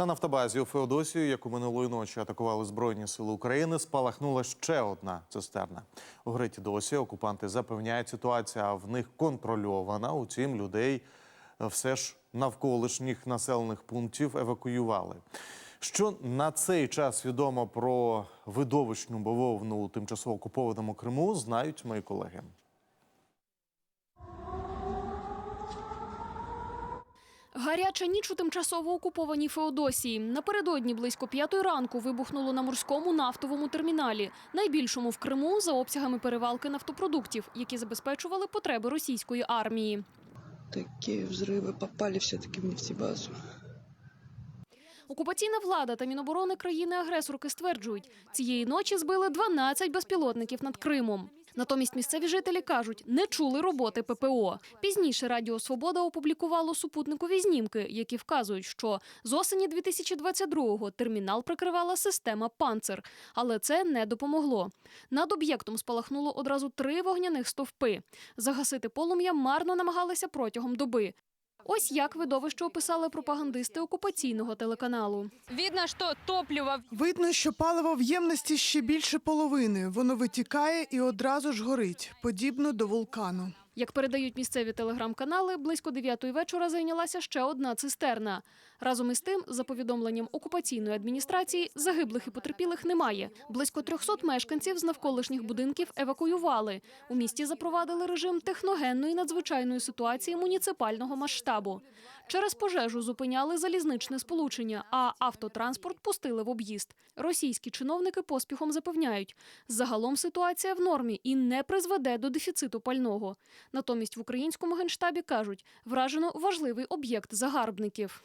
На нафтобазі у Феодосію, яку минулої ночі атакували Збройні сили України, спалахнула ще одна цистерна. У Гриті досі окупанти запевняють, ситуація в них контрольована. Утім, людей е, все ж навколишніх населених пунктів евакуювали. Що на цей час відомо про видовищну бавовну у тимчасово окупованому Криму, знають мої колеги. Гаряча ніч у тимчасово окупованій Феодосії. Напередодні близько п'ятої ранку вибухнуло на морському нафтовому терміналі, найбільшому в Криму за обсягами перевалки нафтопродуктів, які забезпечували потреби російської армії. Такие взрывы попали все-таки в нефтебазу. Окупаційна влада та міноборони країни-агресорки стверджують, цієї ночі збили 12 безпілотників над Кримом. Натомість місцеві жителі кажуть, не чули роботи ППО. Пізніше Радіо Свобода опублікувало супутникові знімки, які вказують, що з осені 2022-го термінал прикривала система «Панцер», але це не допомогло. Над об'єктом спалахнуло одразу три вогняних стовпи. Загасити полум'я марно намагалися протягом доби. Ось як видовище описали пропагандисти окупаційного телеканалу. Видно, що топливо Видно, що паливо в ємності ще більше половини. Воно витікає і одразу ж горить, подібно до вулкану. Як передають місцеві телеграм-канали, близько 9 вечора зайнялася ще одна цистерна. Разом із тим, за повідомленням окупаційної адміністрації, загиблих і потерпілих немає. Близько 300 мешканців з навколишніх будинків евакуювали. У місті запровадили режим техногенної надзвичайної ситуації муніципального масштабу. Через пожежу зупиняли залізничне сполучення, а автотранспорт пустили в об'їзд. Російські чиновники поспіхом запевняють, загалом ситуація в нормі і не призведе до дефіциту пального. Натомість в українському генштабі кажуть, вражено важливий об'єкт загарбників.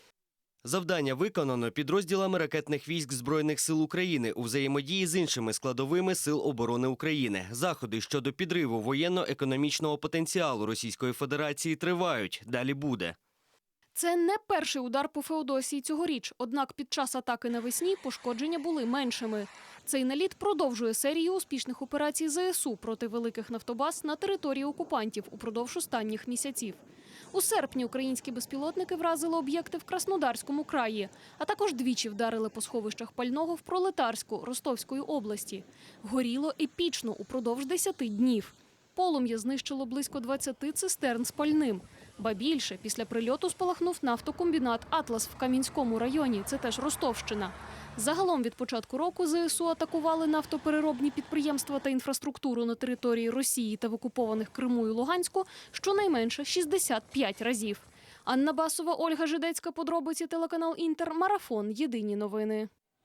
Завдання виконано підрозділами ракетних військ Збройних сил України у взаємодії з іншими складовими сил оборони України. Заходи щодо підриву воєнно-економічного потенціалу Російської Федерації тривають. Далі буде. Це не перший удар по Феодосії цьогоріч. Однак під час атаки навесні пошкодження були меншими. Цей наліт продовжує серію успішних операцій ЗСУ проти великих нафтобаз на території окупантів упродовж останніх місяців. У серпні українські безпілотники вразили об'єкти в Краснодарському краї, а також двічі вдарили по сховищах пального в Пролетарську Ростовської області. Горіло епічно упродовж 10 днів. Полум'я знищило близько 20 цистерн з пальним. Ба більше, після прильоту спалахнув нафтокомбінат Атлас в Кам'янському районі. Це теж Ростовщина. Загалом від початку року ЗСУ атакували нафтопереробні підприємства та інфраструктуру на території Росії та в окупованих Криму і Луганську щонайменше 65 разів. Анна Басова, Ольга Жидецька, подробиці телеканал Інтер, Марафон. Єдині новини.